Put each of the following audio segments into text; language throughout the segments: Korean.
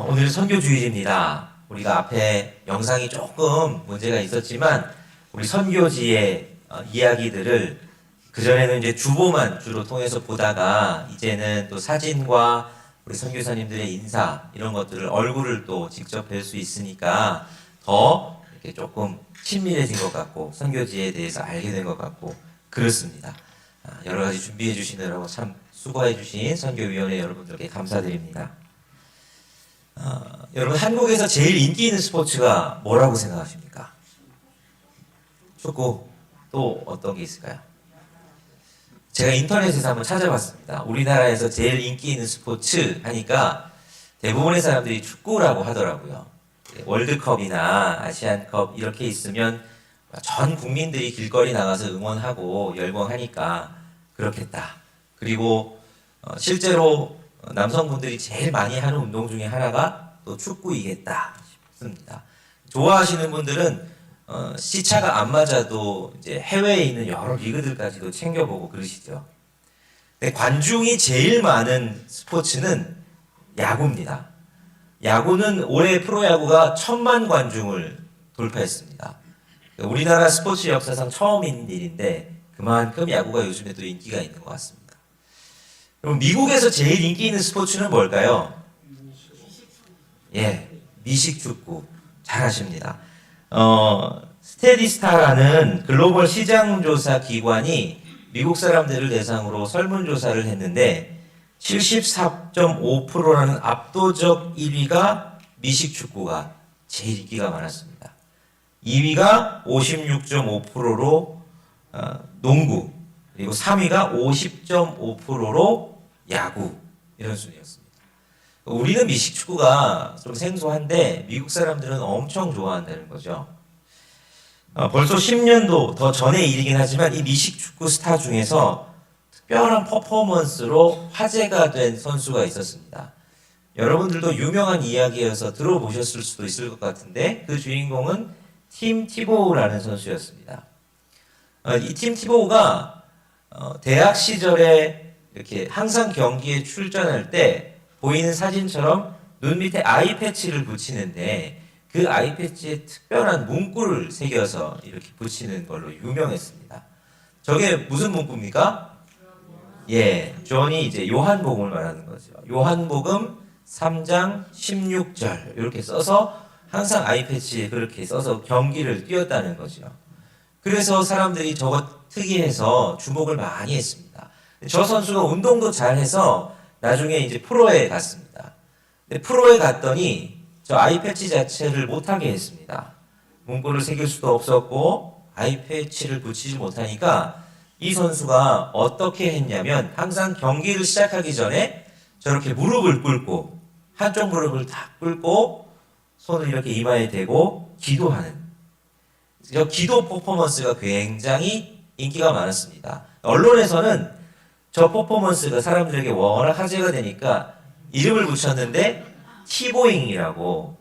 어, 오늘 선교 주일입니다. 우리가 앞에 영상이 조금 문제가 있었지만 우리 선교지의 어, 이야기들을 그 전에는 이제 주보만 주로 통해서 보다가 이제는 또 사진과 우리 선교사님들의 인사 이런 것들을 얼굴을 또 직접 뵐 수 있으니까 더 이렇게 조금 친밀해진 것 같고 선교지에 대해서 알게 된 것 같고 그렇습니다. 아, 여러 가지 준비해 주시느라고 참 수고해 주신 선교위원회 여러분들께 감사드립니다. 어, 여러분 한국에서 제일 인기 있는 스포츠가 뭐라고 생각하십니까? 축구 또 어떤 게 있을까요? 제가 인터넷에서 한번 찾아봤습니다. 우리나라에서 제일 인기 있는 스포츠 하니까 대부분의 사람들이 축구라고 하더라고요. 월드컵이나 아시안컵 이렇게 있으면 전 국민들이 길거리 나가서 응원하고 열광하니까 그렇겠다. 그리고 어, 실제로 남성분들이 제일 많이 하는 운동 중에 하나가 또 축구이겠다 싶습니다. 좋아하시는 분들은 어, 시차가 안 맞아도 이제 해외에 있는 여러 리그들까지도 챙겨보고 그러시죠. 근데 관중이 제일 많은 스포츠는 야구입니다. 야구는 올해 프로야구가 천만 관중을 돌파했습니다. 우리나라 스포츠 역사상 처음인 일인데 그만큼 야구가 요즘에 또 인기가 있는 것 같습니다. 그럼 미국에서 제일 인기 있는 스포츠는 뭘까요? 예, 미식 축구. 잘하십니다. 어, 스테디스타라는 글로벌 시장 조사 기관이 미국 사람들을 대상으로 설문조사를 했는데 74.5%라는 압도적 1위가 미식 축구가 제일 인기가 많았습니다. 2위가 56.5%로 어, 농구, 그리고 3위가 50.5%로 야구 이런 순이었습니다. 우리는 미식 축구가 좀 생소한데 미국 사람들은 엄청 좋아한다는 거죠. 어, 벌써 10년도 더 전의 일이긴 하지만 이 미식 축구 스타 중에서 특별한 퍼포먼스로 화제가 된 선수가 있었습니다. 여러분들도 유명한 이야기여서 들어보셨을 수도 있을 것 같은데 그 주인공은 팀 티보우라는 선수였습니다. 어, 이팀 티보우가 어, 대학 시절에 이렇게 항상 경기에 출전할 때 보이는 사진처럼 눈 밑에 아이 패치를 붙이는데 그 아이 패치에 특별한 문구를 새겨서 이렇게 붙이는 걸로 유명했습니다. 저게 무슨 문구입니까? 예, 존이 이제 요한복음을 말하는 거죠. 요한복음 3장 16절 이렇게 써서 항상 아이 패치에 그렇게 써서 경기를 뛰었다는 거죠. 그래서 사람들이 저거 특이해서 주목을 많이 했습니다. 저 선수가 운동도 잘해서 나중에 이제 프로에 갔습니다. 프로에 갔더니 저 아이 패치 자체를 못하게 했습니다. 문구를 새길 수도 없었고 아이 패치를 붙이지 못하니까 이 선수가 어떻게 했냐면 항상 경기를 시작하기 전에 저렇게 무릎을 꿇고 한쪽 무릎을 다 꿇고 손을 이렇게 이마에 대고 기도하는 저 기도 퍼포먼스가 굉장히 인기가 많았습니다. 언론에서는 저 퍼포먼스가 사람들에게 워낙 화제가 되니까 이름을 붙였는데 티보잉이라고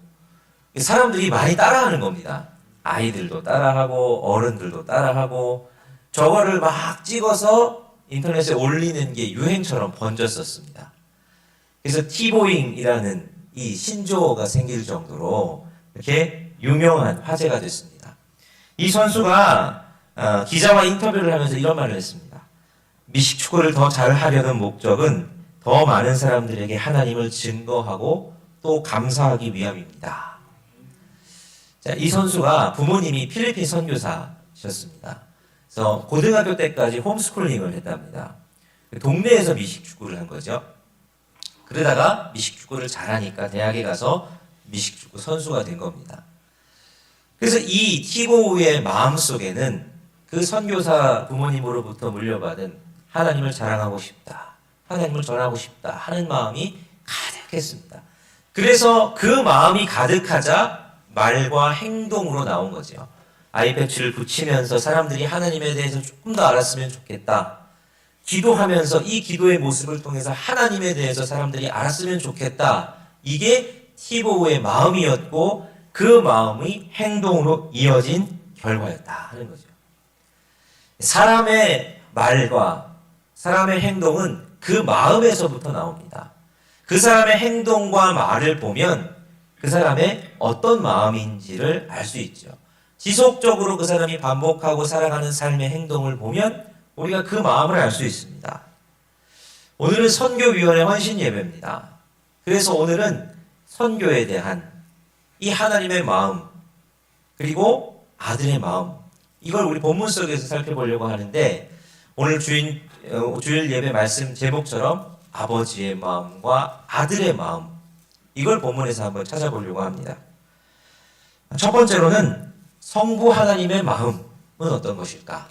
사람들이 많이 따라하는 겁니다. 아이들도 따라하고 어른들도 따라하고 저거를 막 찍어서 인터넷에 올리는 게 유행처럼 번졌었습니다. 그래서 티보잉이라는 이 신조어가 생길 정도로 이렇게 유명한 화제가 됐습니다. 이 선수가 어, 기자와 인터뷰를 하면서 이런 말을 했습니다. 미식 축구를 더 잘하려는 목적은 더 많은 사람들에게 하나님을 증거하고 또 감사하기 위함입니다. 자, 이 선수가 부모님이 필리핀 선교사셨습니다. 그래서 고등학교 때까지 홈스쿨링을 했답니다. 동네에서 미식 축구를 한 거죠. 그러다가 미식 축구를 잘하니까 대학에 가서 미식 축구 선수가 된 겁니다. 그래서 이 티보우의 마음 속에는 그 선교사 부모님으로부터 물려받은 하나님을 자랑하고 싶다. 하나님을 전하고 싶다 하는 마음이 가득했습니다. 그래서 그 마음이 가득하자 말과 행동으로 나온 거죠. 아이 패치를 붙이면서 사람들이 하나님에 대해서 조금 더 알았으면 좋겠다. 기도하면서 이 기도의 모습을 통해서 하나님에 대해서 사람들이 알았으면 좋겠다. 이게 티보우의 마음이었고 그 마음이 행동으로 이어진 결과였다 하는 거죠. 사람의 말과 사람의 행동은 그 마음에서부터 나옵니다. 그 사람의 행동과 말을 보면 그 사람의 어떤 마음인지를 알 수 있죠. 지속적으로 그 사람이 반복하고 살아가는 삶의 행동을 보면 우리가 그 마음을 알 수 있습니다. 오늘은 선교위원회 헌신 예배입니다. 그래서 오늘은 선교에 대한 이 하나님의 마음, 그리고 아들의 마음, 이걸 우리 본문 속에서 살펴보려고 하는데, 오늘 주인, 어, 주일 예배 말씀 제목처럼 아버지의 마음과 아들의 마음, 이걸 본문에서 한번 찾아보려고 합니다. 첫 번째로는 성부 하나님의 마음은 어떤 것일까?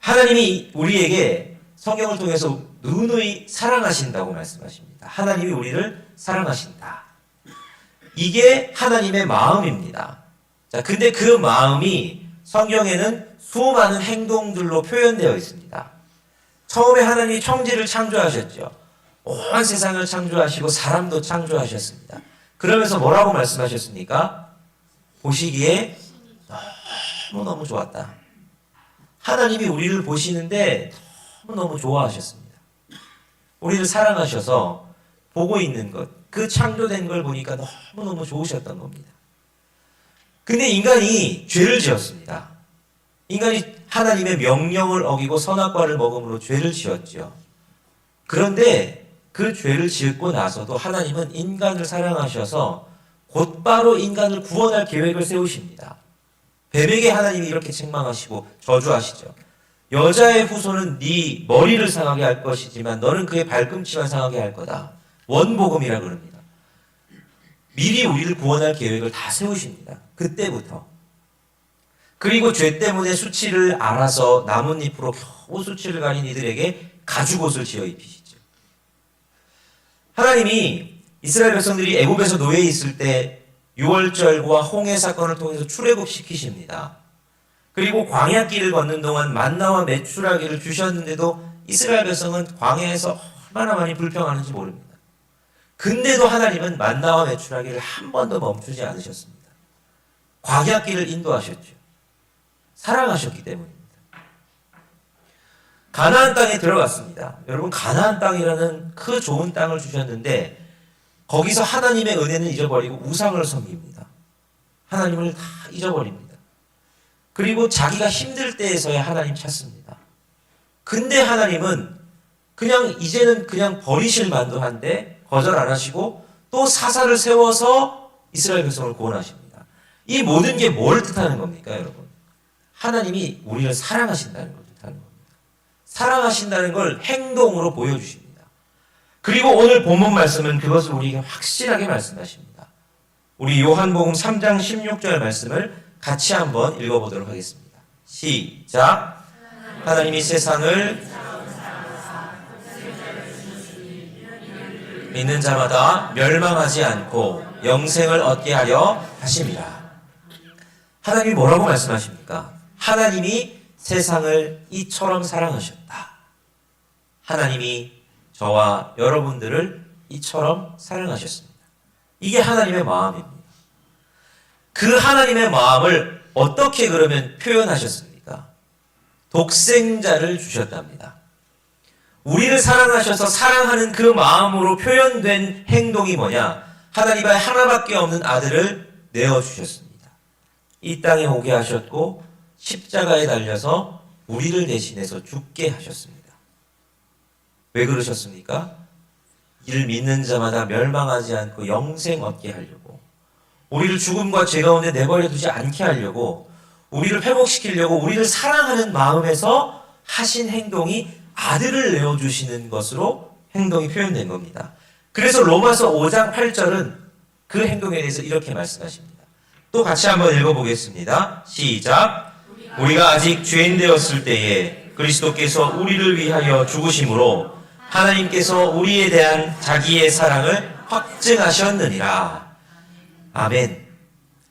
하나님이 우리에게 성경을 통해서 누누이 사랑하신다고 말씀하십니다. 하나님이 우리를 사랑하신다. 이게 하나님의 마음입니다. 자, 근데 그 마음이 성경에는 수많은 행동들로 표현되어 있습니다. 처음에 하나님이 청지를 창조하셨죠. 온 세상을 창조하시고 사람도 창조하셨습니다. 그러면서 뭐라고 말씀하셨습니까? 보시기에 너무너무 좋았다. 하나님이 우리를 보시는데 너무너무 좋아하셨습니다. 우리를 사랑하셔서 보고 있는 것, 그 창조된 걸 보니까 너무너무 좋으셨던 겁니다. 근데 인간이 죄를 지었습니다. 인간이 하나님의 명령을 어기고 선악과를 먹음으로 죄를 지었죠. 그런데 그 죄를 지었고 나서도 하나님은 인간을 사랑하셔서 곧바로 인간을 구원할 계획을 세우십니다. 뱀에게 하나님이 이렇게 책망하시고 저주하시죠. 여자의 후손은 네 머리를 상하게 할 것이지만 너는 그의 발꿈치만 상하게 할 거다. 원복음이라 그럽니다. 미리 우리를 구원할 계획을 다 세우십니다. 그때부터. 그리고 죄 때문에 수치를 알아서 나뭇잎으로 겨우 수치를 가린 이들에게 가죽옷을 지어 입히시죠. 하나님이 이스라엘 백성들이 애굽에서 노예 있을 때 6월절과 홍해 사건을 통해서 출애굽 시키십니다. 그리고 광야길을 걷는 동안 만나와 메추라기를 주셨는데도 이스라엘 백성은 광야에서 얼마나 많이 불평하는지 모릅니다. 근데도 하나님은 만나와 메추라기를 한 번도 멈추지 않으셨습니다. 광야길을 인도하셨죠. 사랑하셨기 때문입니다. 가나안 땅에 들어갔습니다. 여러분 가나안 땅이라는 그 좋은 땅을 주셨는데 거기서 하나님의 은혜는 잊어버리고 우상을 섬깁니다. 하나님을 다 잊어버립니다. 그리고 자기가 힘들 때에서야 하나님 찾습니다. 근데 하나님은 그냥 이제는 그냥 버리실 만도 한데 거절 안 하시고 또 사사를 세워서 이스라엘 백성을 구원하십니다. 이 모든 게 뭘 뜻하는 겁니까, 여러분? 하나님이 우리를 사랑하신다는 겁니다. 사랑하신다는 걸 행동으로 보여주십니다. 그리고 오늘 본문 말씀은 그것을 우리에게 확실하게 말씀하십니다. 우리 요한복음 3장 16절 말씀을 같이 한번 읽어보도록 하겠습니다. 시작. 하나님이 세상을 믿는 자마다 멸망하지 않고 영생을 얻게 하려 하심이라. 하나님이 뭐라고 말씀하십니까? 하나님이 세상을 이처럼 사랑하셨다. 하나님이 저와 여러분들을 이처럼 사랑하셨습니다. 이게 하나님의 마음입니다. 그 하나님의 마음을 어떻게 그러면 표현하셨습니까? 독생자를 주셨답니다. 우리를 사랑하셔서 사랑하는 그 마음으로 표현된 행동이 뭐냐? 하나님의 하나밖에 없는 아들을 내어주셨습니다. 이 땅에 오게 하셨고, 십자가에 달려서 우리를 대신해서 죽게 하셨습니다. 왜 그러셨습니까? 이를 믿는 자마다 멸망하지 않고 영생 얻게 하려고, 우리를 죽음과 죄 가운데 내버려 두지 않게 하려고, 우리를 회복시키려고 우리를 사랑하는 마음에서 하신 행동이 아들을 내어주시는 것으로 행동이 표현된 겁니다. 그래서 로마서 5장 8절은 그 행동에 대해서 이렇게 말씀하십니다. 또 같이 한번 읽어보겠습니다. 시작. 우리가 아직 죄인 되었을 때에 그리스도께서 우리를 위하여 죽으심으로 하나님께서 우리에 대한 자기의 사랑을 확증하셨느니라. 아멘.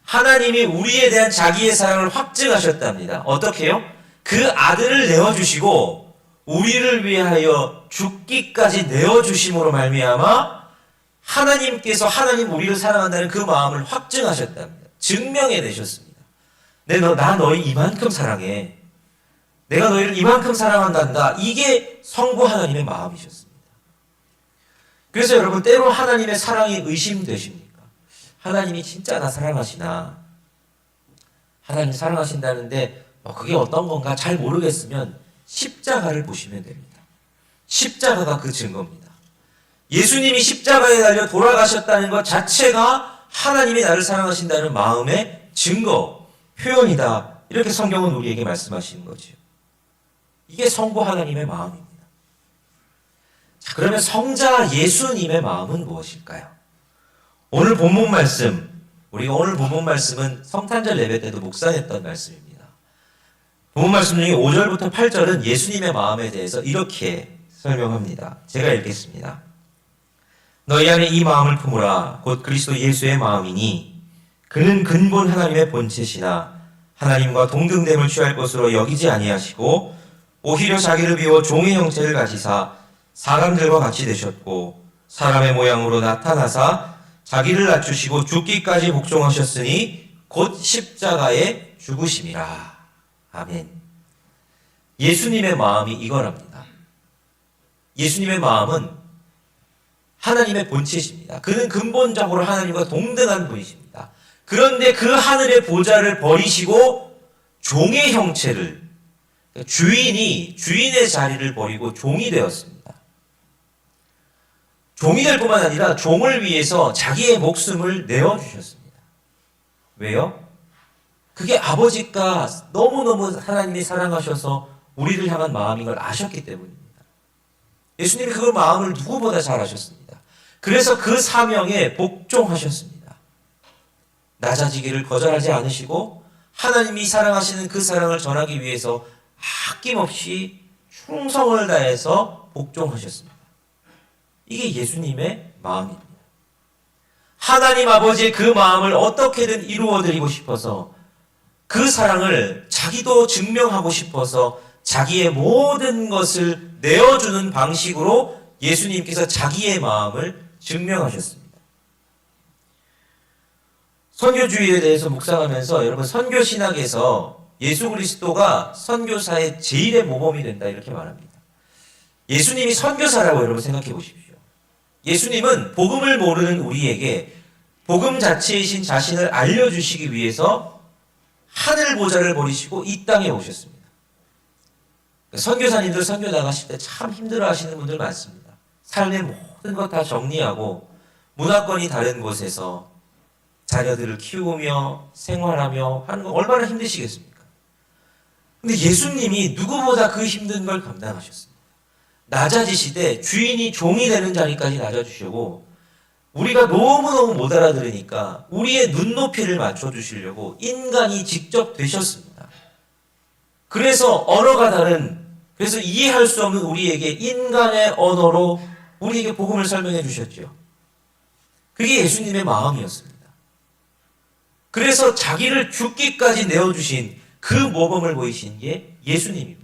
하나님이 우리에 대한 자기의 사랑을 확증하셨답니다. 어떻게요? 그 아들을 내어주시고 우리를 위하여 죽기까지 내어주심으로 말미암아 하나님께서 하나님 우리를 사랑한다는 그 마음을 확증하셨답니다. 증명해 내셨습니다. 내 너, 나 너희 이만큼 사랑해. 내가 너희를 이만큼 사랑한단다. 이게 성부 하나님의 마음이셨습니다. 그래서 여러분 때로 하나님의 사랑이 의심되십니까? 하나님이 진짜 나 사랑하시나? 하나님 사랑하신다는데 뭐 그게 어떤 건가 잘 모르겠으면 십자가를 보시면 됩니다. 십자가가 그 증거입니다. 예수님이 십자가에 달려 돌아가셨다는 것 자체가 하나님이 나를 사랑하신다는 마음의 증거, 표현이다. 이렇게 성경은 우리에게 말씀하시는 거지요. 이게 성부 하나님의 마음입니다. 자, 그러면 성자 예수님의 마음은 무엇일까요? 오늘 본문 말씀, 우리가 오늘 본문 말씀은 성탄절 예배 때도 묵상했던 말씀입니다. 본문 말씀 중에 5절부터 8절은 예수님의 마음에 대해서 이렇게 설명합니다. 제가 읽겠습니다. 너희 안에 이 마음을 품으라 곧 그리스도 예수의 마음이니 그는 근본 하나님의 본체시나 하나님과 동등됨을 취할 것으로 여기지 아니하시고 오히려 자기를 비워 종의 형체를 가지사 사람들과 같이 되셨고 사람의 모양으로 나타나사 자기를 낮추시고 죽기까지 복종하셨으니 곧 십자가에 죽으심이라. 아멘. 예수님의 마음이 이거랍니다. 예수님의 마음은 하나님의 본체십니다. 그는 근본적으로 하나님과 동등한 분이십니다. 그런데 그 하늘의 보좌를 버리시고 종의 형체를 그러니까 주인이 주인의 자리를 버리고 종이 되었습니다. 종이 될 뿐만 아니라 종을 위해서 자기의 목숨을 내어 주셨습니다. 왜요? 그게 아버지가 너무너무 하나님이 사랑하셔서 우리를 향한 마음인 걸 아셨기 때문입니다. 예수님이 그 마음을 누구보다 잘 아셨습니다. 그래서 그 사명에 복종하셨습니다. 낮아지기를 거절하지 않으시고 하나님이 사랑하시는 그 사랑을 전하기 위해서 아낌없이 충성을 다해서 복종하셨습니다. 이게 예수님의 마음입니다. 하나님 아버지의 그 마음을 어떻게든 이루어 드리고 싶어서 그 사랑을 자기도 증명하고 싶어서 자기의 모든 것을 내어주는 방식으로 예수님께서 자기의 마음을 증명하셨습니다. 선교주의에 대해서 묵상하면서 여러분 선교 신학에서 예수 그리스도가 선교사의 제일의 모범이 된다 이렇게 말합니다. 예수님이 선교사라고 여러분 생각해 보십시오. 예수님은 복음을 모르는 우리에게 복음 자체이신 자신을 알려주시기 위해서 하늘 보좌를 버리시고 이 땅에 오셨습니다. 선교사님들 선교 나가실 때 참 힘들어 하시는 분들 많습니다. 삶의 모든 것 다 정리하고 문화권이 다른 곳에서 자녀들을 키우며 생활하며 하는 거 얼마나 힘드시겠습니까? 근데 예수님이 누구보다 그 힘든 걸 감당하셨습니다. 낮아지시되 주인이 종이 되는 자리까지 낮아주시고 우리가 너무너무 못 알아들으니까 우리의 눈높이를 맞춰주시려고 인간이 직접 되셨습니다. 그래서 언어가 다른 그래서 이해할 수 없는 우리에게 인간의 언어로 우리에게 복음을 설명해 주셨죠. 그게 예수님의 마음이었습니다. 그래서 자기를 죽기까지 내어주신 그 모범을 보이신 게 예수님입니다.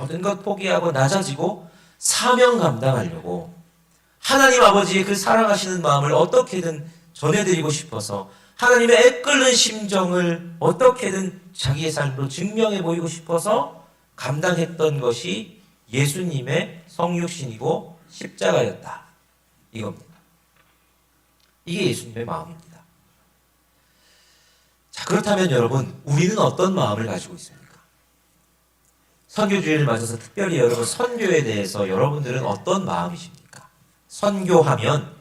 모든 것 포기하고 낮아지고 사명 감당하려고 하나님 아버지의 그 사랑하시는 마음을 어떻게든 전해드리고 싶어서 하나님의 애끓는 심정을 어떻게든 자기의 삶으로 증명해 보이고 싶어서 감당했던 것이 예수님의 성육신이고 십자가였다. 이겁니다. 이게 예수님의 마음입니다. 자, 그렇다면 여러분, 우리는 어떤 마음을 가지고 있습니까? 선교주의를 맞아서 특별히 여러분 선교에 대해서 여러분들은 어떤 마음이십니까? 선교하면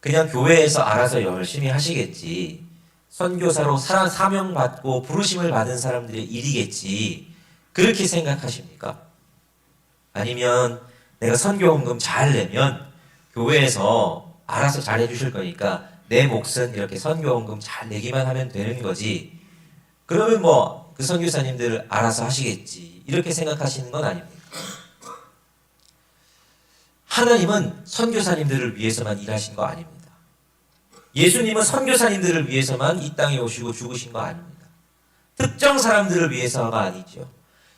그냥 교회에서 알아서 열심히 하시겠지. 선교사로 사, 사명받고 부르심을 받은 사람들의 일이겠지. 그렇게 생각하십니까? 아니면 내가 선교원금 잘 내면 교회에서 알아서 잘 해주실 거니까 내 몫은 이렇게 선교원금 잘 내기만 하면 되는 거지. 그러면 뭐 그 선교사님들 알아서 하시겠지. 이렇게 생각하시는 건 아닙니까? 하나님은 선교사님들을 위해서만 일하신 거 아닙니다. 예수님은 선교사님들을 위해서만 이 땅에 오시고 죽으신 거 아닙니다. 특정 사람들을 위해서가 아니죠.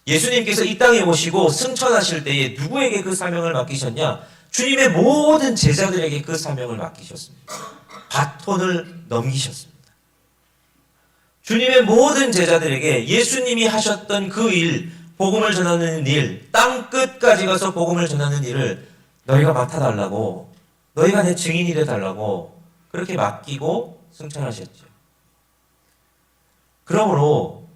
예수님께서 이 땅에 오시고 승천하실 때에 누구에게 그 사명을 맡기셨냐? 주님의 모든 제자들에게 그 사명을 맡기셨습니다. 바톤을 넘기셨습니다. 주님의 모든 제자들에게 예수님이 하셨던 그 일, 복음을 전하는 일, 땅 끝까지 가서 복음을 전하는 일을 너희가 맡아달라고 너희가 내 증인이 되달라고 그렇게 맡기고 승천하셨죠. 그러므로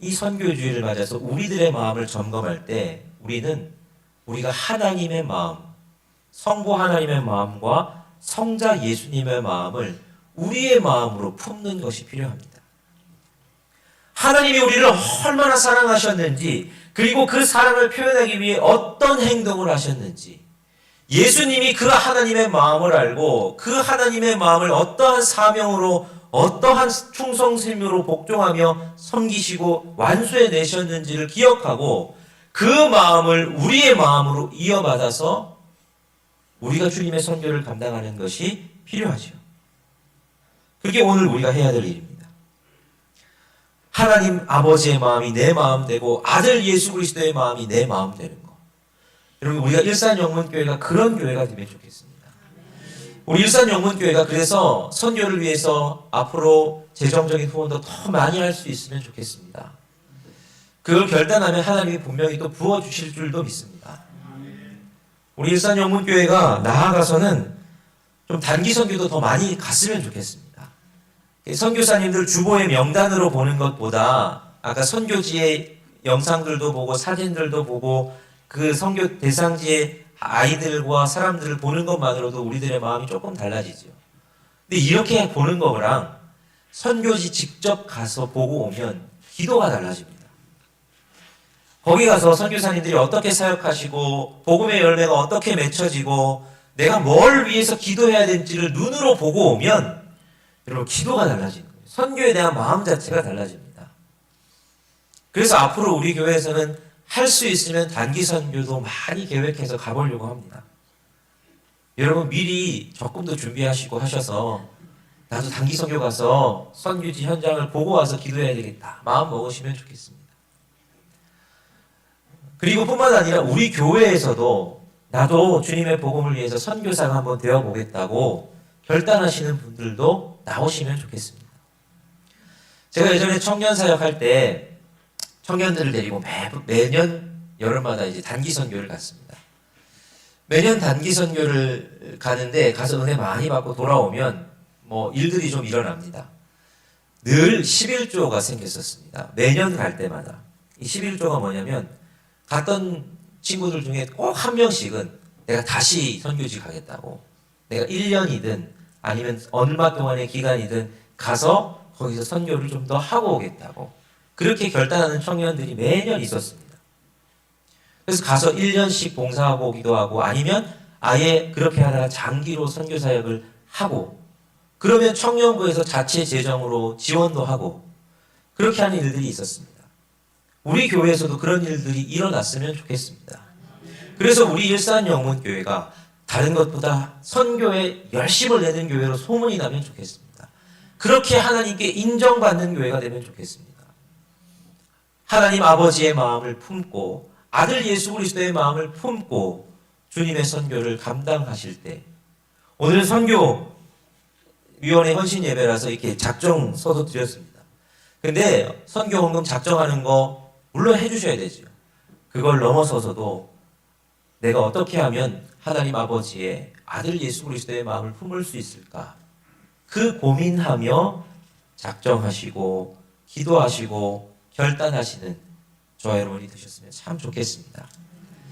이 선교주의를 맞아서 우리들의 마음을 점검할 때 우리는 우리가 하나님의 마음, 성부 하나님의 마음과 성자 예수님의 마음을 우리의 마음으로 품는 것이 필요합니다. 하나님이 우리를 얼마나 사랑하셨는지, 그리고 그 사랑을 표현하기 위해 어떤 행동을 하셨는지, 예수님이 그 하나님의 마음을 알고 그 하나님의 마음을 어떠한 사명으로 어떠한 충성심으로 복종하며 섬기시고 완수해 내셨는지를 기억하고 그 마음을 우리의 마음으로 이어받아서 우리가 주님의 선교를 감당하는 것이 필요하죠. 그게 오늘 우리가 해야 될 일입니다. 하나님 아버지의 마음이 내 마음 되고 아들 예수 그리스도의 마음이 내 마음 되는 것. 여러분 우리가 일산 영문교회가 그런 교회가 되면 좋겠습니다. 우리 일산 영문교회가 그래서 선교를 위해서 앞으로 재정적인 후원도 더 많이 할 수 있으면 좋겠습니다. 그걸 결단하면 하나님이 분명히 또 부어 주실 줄도 믿습니다. 우리 일산 영문교회가 나아가서는 좀 단기 선교도 더 많이 갔으면 좋겠습니다. 선교사님들 주보의 명단으로 보는 것보다 아까 선교지의 영상들도 보고 사진들도 보고 그 선교 대상지의 아이들과 사람들을 보는 것만으로도 우리들의 마음이 조금 달라지죠. 근데 이렇게 보는 거랑 선교지 직접 가서 보고 오면 기도가 달라집니다. 거기 가서 선교사님들이 어떻게 사역하시고 복음의 열매가 어떻게 맺혀지고 내가 뭘 위해서 기도해야 될지를 눈으로 보고 오면 여러분 기도가 달라지는 거예요. 선교에 대한 마음 자체가 달라집니다. 그래서 앞으로 우리 교회에서는 할 수 있으면 단기 선교도 많이 계획해서 가보려고 합니다. 여러분 미리 적금도 준비하시고 하셔서 나도 단기 선교 가서 선교지 현장을 보고 와서 기도해야 되겠다. 마음 먹으시면 좋겠습니다. 그리고 뿐만 아니라 우리 교회에서도 나도 주님의 복음을 위해서 선교사가 한번 되어 보겠다고 결단하시는 분들도 나오시면 좋겠습니다. 제가 예전에 청년 사역할 때 청년들을 데리고 매, 매년 여름마다 이제 단기 선교를 갔습니다. 매년 단기 선교를 가는데 가서 은혜 많이 받고 돌아오면 뭐 일들이 좀 일어납니다. 늘 11조가 생겼었습니다. 매년 갈 때마다. 이 11조가 뭐냐면 갔던 친구들 중에 꼭 한 명씩은 내가 다시 선교지 가겠다고 내가 1년이든 아니면 얼마 동안의 기간이든 가서 거기서 선교를 좀 더 하고 오겠다고 그렇게 결단하는 청년들이 매년 있었습니다. 그래서 가서 1년씩 봉사하고 오기도 하고 아니면 아예 그렇게 하다가 장기로 선교 사역을 하고 그러면 청년부에서 자체 재정으로 지원도 하고 그렇게 하는 일들이 있었습니다. 우리 교회에서도 그런 일들이 일어났으면 좋겠습니다. 그래서 우리 일산 영문교회가 다른 것보다 선교에 열심을 내는 교회로 소문이 나면 좋겠습니다. 그렇게 하나님께 인정받는 교회가 되면 좋겠습니다. 하나님 아버지의 마음을 품고 아들 예수 그리스도의 마음을 품고 주님의 선교를 감당하실 때 오늘 선교 위원회 헌신 예배라서 이렇게 작정서도 드렸습니다. 근데 선교 헌금 작정하는 거 물론 해주셔야 되죠. 그걸 넘어서서도 내가 어떻게 하면 하나님 아버지의 아들 예수 그리스도의 마음을 품을 수 있을까? 그 고민하며 작정하시고 기도하시고 결단하시는 저와 여러분이 되셨으면 참 좋겠습니다.